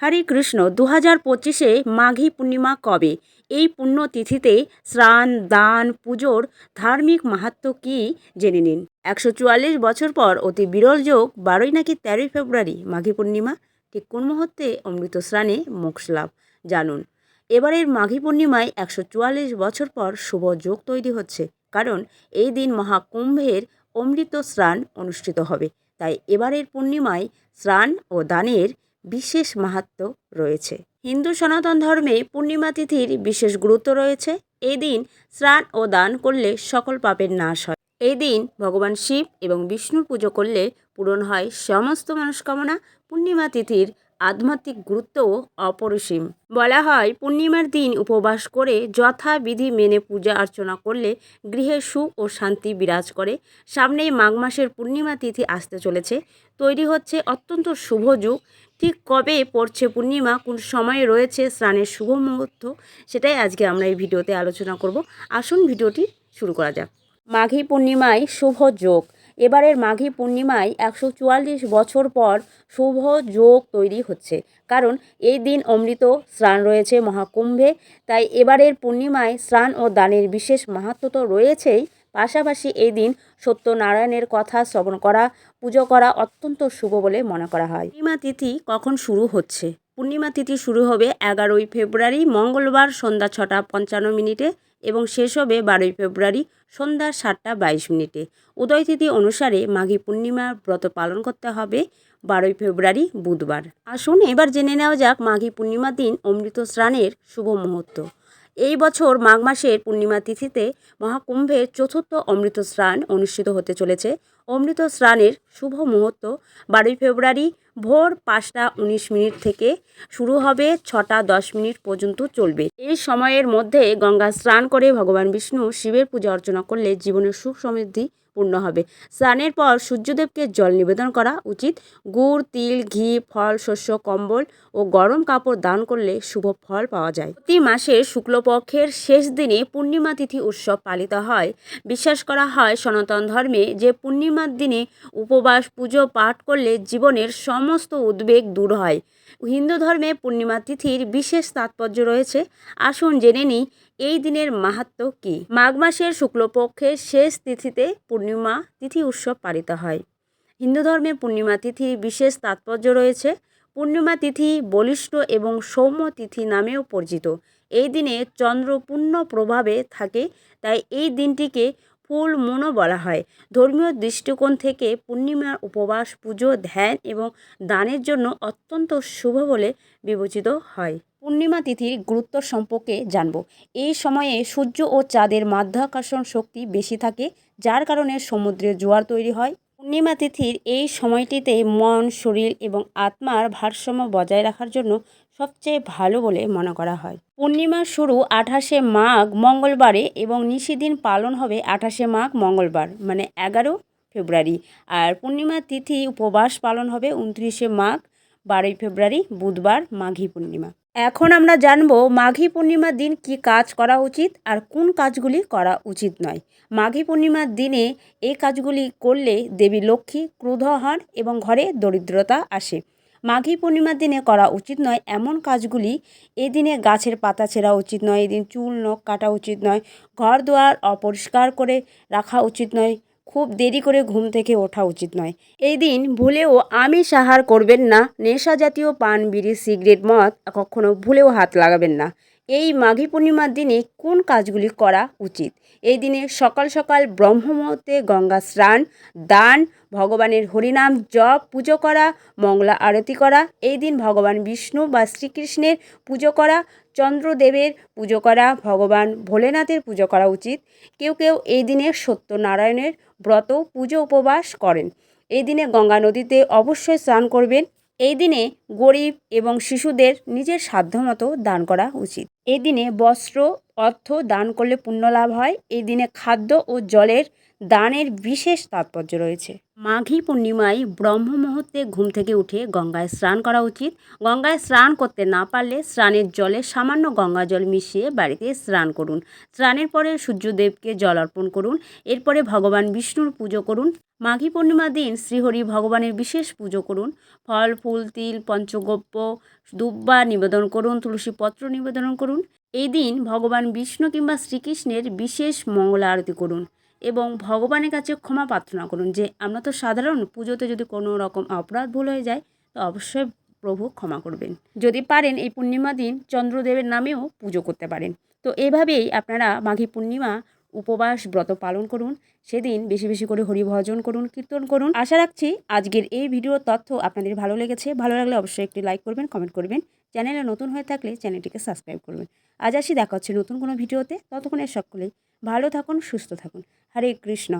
হরে কৃষ্ণ দু হাজার পঁচিশে মাঘী পূর্ণিমা কবে? এই পুণ্যতিথিতে স্নান, দান, পুজোর ধার্মিক মাহাত্ম্য কী জেনে নিন। একশো চুয়াল্লিশ বছর পর অতি বিরল যোগ, বারোই নাকি তেরোই ফেব্রুয়ারি, মাঘী পূর্ণিমা? ঠিক কোন মুহূর্তে অমৃত স্নানে মোক্ষ লাভ? জানুন। এবারের মাঘী পূর্ণিমায় একশো চুয়াল্লিশ বছর পর শুভ যোগ তৈরি হচ্ছে, কারণ এই দিন মহাকুম্ভের অমৃত স্নান অনুষ্ঠিত হবে। তাই এবারের পূর্ণিমায় স্নান ও দানের বিশেষ মাহাত্ম্য রয়েছে। হিন্দু সনাতন ধর্মে পূর্ণিমা তিথির বিশেষ গুরুত্ব রয়েছে। এই দিন স্নান ও দান করলে সকল পাপের নাশ হয়। এই দিন ভগবান শিব এবং বিষ্ণুর পুজো করলে পূরণ হয় সমস্ত মনস্কামনা। পূর্ণিমা তিথির আধ্যাত্মিক গুরুত্বও অপরিসীম। বলা হয় পূর্ণিমার দিন উপবাস করে যথাবিধি মেনে পূজা অর্চনা করলে গৃহে সুখ ও শান্তি বিরাজ করে। সামনেই মাঘ মাসের পূর্ণিমা তিথি আসতে চলেছে। তৈরি হচ্ছে অত্যন্ত শুভ যুগ। ঠিক কবে পড়ছে পূর্ণিমা, কোন সময়ে রয়েছে, স্নানের শুভ মুহূর্ত, সেটাই আজকে আমরা এই ভিডিওতে আলোচনা করব। আসুন ভিডিওটি শুরু করা যাক। মাঘী পূর্ণিমায় শুভ যোগ। এবারের মাঘী পূর্ণিমায় একশো চুয়াল্লিশ বছর পর শুভ যোগ তৈরি হচ্ছে। কারণ এই দিন অমৃত স্নান রয়েছে মহাকুম্ভে, তাই এবারের পূর্ণিমায় স্নান ও দানের বিশেষ মাহাত্ম তো রয়েছেই। পাশাপাশি এই দিন সত্যনারায়ণের কথা শ্রবণ করা, পুজো করা অত্যন্ত শুভ বলে মনে করা হয়। পূর্ণিমা তিথি কখন শুরু হচ্ছে? পূর্ণিমা তিথি শুরু হবে এগারোই ফেব্রুয়ারি, মঙ্গলবার সন্ধ্যা ছটা পঞ্চান্ন মিনিটে এবং শেষ হবে বারোই ফেব্রুয়ারি সন্ধ্যা সাতটা বাইশ মিনিটে। উদয় তিথি অনুসারে মাঘী পূর্ণিমার ব্রত পালন করতে হবে বারোই ফেব্রুয়ারি, বুধবার। আসুন এবার জেনে নেওয়া যাক মাঘী পূর্ণিমার দিন অমৃত স্নানের শুভ মুহূর্ত। এই বছর মাঘ মাসের পূর্ণিমা তিথিতে মহাকুম্ভের চতুর্থ অমৃত স্নান অনুষ্ঠিত হতে চলেছে। অমৃত স্নানের শুভ মুহূর্ত। বারোই ফেব্রুয়ারি ভোর পাঁচটা উনিশ মিনিট থেকে শুরু হবে, ছটা দশ মিনিট পর্যন্ত চলবে। এই সময়ের মধ্যে গঙ্গা স্নান করে ভগবান বিষ্ণু শিবের পূজা অর্চনা করলে জীবনের সুখ সমৃদ্ধি পূর্ণ হবে। স্নানের পর সূর্যদেবকে জল নিবেদন করা উচিত। গুড়, তিল, ঘি, ফল, শস্য, কম্বল ও গরম কাপড় দান করলে শুভ ফল পাওয়া যায়। প্রতি মাসে শুক্লপক্ষের শেষ দিনে পূর্ণিমা তিথি উৎসব পালিত হয়। বিশ্বাস করা হয়, সনাতন ধর্মে যে পূর্ণিমার দিনে উপবাস পুজো, পাঠ করলে জীবনের সমস্ত উদ্বেগ দূর হয়। হিন্দু ধর্মে পূর্ণিমা তিথির বিশেষ তাৎপর্য রয়েছে। আসুন জেনে নিই, এই দিনের মাহাত্ম্য কী? মাঘ মাসের শুক্লপক্ষের শেষ তিথিতে পূর্ণিমা তিথি উৎসব পালিত হয়। হিন্দু ধর্মে পূর্ণিমা তিথির বিশেষ তাৎপর্য রয়েছে। পূর্ণিমা তিথি বলিষ্ঠ এবং সৌম্য তিথি নামেও পরিচিত। এই দিনে চন্দ্র পূর্ণ প্রভাবে থাকে, তাই এই দিনটিকে ফুল মুনও বলা হয়। ধর্মীয় দৃষ্টিকোণ থেকে পূর্ণিমার উপবাস, পুজো, ধ্যান এবং দানের জন্য অত্যন্ত শুভ বলে বিবেচিত হয়। পূর্ণিমা তিথির গুরুত্ব সম্পর্কে জানব। এই সময়ে সূর্য ও চাঁদের মাধ্যাকর্ষণ শক্তি বেশি থাকে, যার কারণে সমুদ্রে জোয়ার তৈরি হয়। পূর্ণিমা তিথির এই সময়টিতে মন, শরীর এবং আত্মার ভারসাম্য বজায় রাখার জন্য সবচেয়ে ভালো বলে মনে করা হয়। পূর্ণিমার শুরু আঠাশে মাঘ মঙ্গলবারে এবং নিশিদিন পালন হবে আঠাশে মাঘ মঙ্গলবার মানে এগারো ফেব্রুয়ারি। আর পূর্ণিমা তিথি উপবাস পালন হবে উনত্রিশে মাঘ, বারোই ফেব্রুয়ারি, বুধবার মাঘী পূর্ণিমা। এখন আমরা জানব মাঘী পূর্ণিমার দিন কি কাজ করা উচিত আর কোন কাজগুলি করা উচিত নয়। মাঘী পূর্ণিমার দিনে এই কাজগুলি করলে দেবী লক্ষ্মী ক্রুধ হন এবং ঘরে দরিদ্রতা আসে। মাঘী পূর্ণিমার দিনে করা উচিত নয় এমন কাজগুলি। এদিনে দিনে গাছের পাতা ছেঁড়া উচিত নয়, এদিন চুল, নখ কাটা উচিত নয়, ঘর দুয়ার অপরিষ্কার করে রাখা উচিত নয়, খুব দেরি করে ঘুম থেকে ওঠা উচিত নয়। এই দিন ভুলেও আমি সাহার করবেন না, নেশা জাতীয় পান, বিড়ি, সিগারেট, মদ কখনো ভুলেও হাত লাগাবেন না। এই মাঘী পূর্ণিমার দিনে কোন কাজগুলি করা উচিত? এই দিনে সকাল সকাল ব্রহ্মমুহূর্তে গঙ্গা স্নান, দান, ভগবানের হরিনাম, জপ, পুজো করা, মঙ্গলা আরতি করা, এই দিন ভগবান বিষ্ণু বা শ্রীকৃষ্ণের পুজো করা, চন্দ্রদেবের পুজো করা, ভগবান ভোলেনাথের পুজো করা উচিত। কেউ কেউ এই দিনে সত্যনারায়ণের ব্রত, পুজো, উপবাস করেন। এই দিনে গঙ্গা নদীতে অবশ্যই স্নান করবেন। এই দিনে গরিব এবং শিশুদের নিজের সাধ্যমতো দান করা উচিত। এই দিনে বস্ত্র, অর্থ দান করলে পুণ্য লাভ হয়। এই দিনে খাদ্য ও জলের দানের বিশেষ তাৎপর্য রয়েছে। মাঘী পূর্ণিমায় ব্রহ্ম মুহূর্তে ঘুম থেকে উঠে গঙ্গায় স্নান করা উচিত। গঙ্গায় স্নান করতে না পারলে স্নানের জলে সামান্য গঙ্গা জল মিশিয়ে বাড়িতে স্নান করুন। স্নানের পরে সূর্যদেবকে জল অর্পণ করুন। এরপরে ভগবান বিষ্ণুর পুজো করুন। মাঘী পূর্ণিমার দিন শ্রীহরি ভগবানের বিশেষ পুজো করুন। ফল, ফুল, তিল, পঞ্চগব্য, দুব্বা নিবেদন করুন, তুলসী পত্র নিবেদন করুন। এই দিন ভগবান বিষ্ণু কিংবা শ্রীকৃষ্ণের বিশেষ মঙ্গল আরতি করুন। এবং ভগবানের কাছে ক্ষমা প্রার্থনা করুন যে আমরা তো সাধারণ, পুজোতে যদি কোনো রকম অপরাধ ভুল হয়ে যায়, তো অবশ্যই প্রভু ক্ষমা করবেন। যদি পারেন, এই পূর্ণিমা দিন চন্দ্রদেবের নামেও পুজো করতে পারেন। তো এভাবেই আপনারা মাঘী পূর্ণিমা উপবাস ব্রত পালন করুন। সেদিন বেশি বেশি করে হরিভজন করুন, কীর্তন করুন। আশা রাখছি আজকের এই ভিডিওর তথ্য আপনাদের ভালো লেগেছে। ভালো লাগলে অবশ্যই একটি লাইক করবেন, কমেন্ট করবেন। চ্যানেলে নতুন হয়ে থাকলে চ্যানেলটিকে সাবস্ক্রাইব করবেন। আজ আসি, দেখা হচ্ছে নতুন কোনো ভিডিওতে। ততক্ষণে সকলেই ভালো থাকুন সুস্থ থাকুন। হরে কৃষ্ণ।